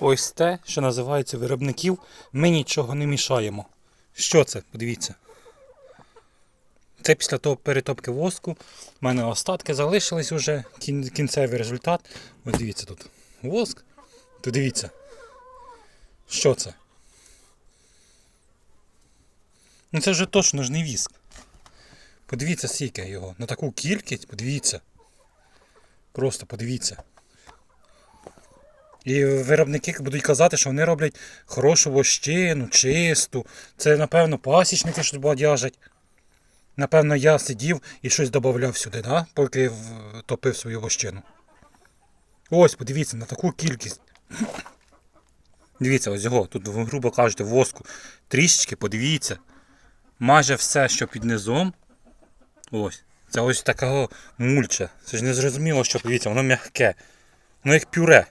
Ось те, що називається виробників, ми нічого не мішаємо. Що це? Подивіться. Це після того перетопки воску. У мене остатки залишились уже. Кінцевий результат. Ось дивіться тут. Воск. То дивіться. Що це? Ну це вже точно ж не віск. Подивіться, скільки його. На таку кількість, подивіться. Просто подивіться. І виробники будуть казати, що вони роблять хорошу вощину, чисту. Це, напевно, пасічники щось бодяжать. Напевно, я сидів і щось додавав сюди, да? поки топив свою вощину. Ось, подивіться, на таку кількість. Дивіться, ось його, тут, грубо кажучи, воску. Трішечки, подивіться. Майже все, що під низом. Ось. Це ось такого мульча. Це ж не зрозуміло, що подивіться, воно м'яке. Воно як пюре.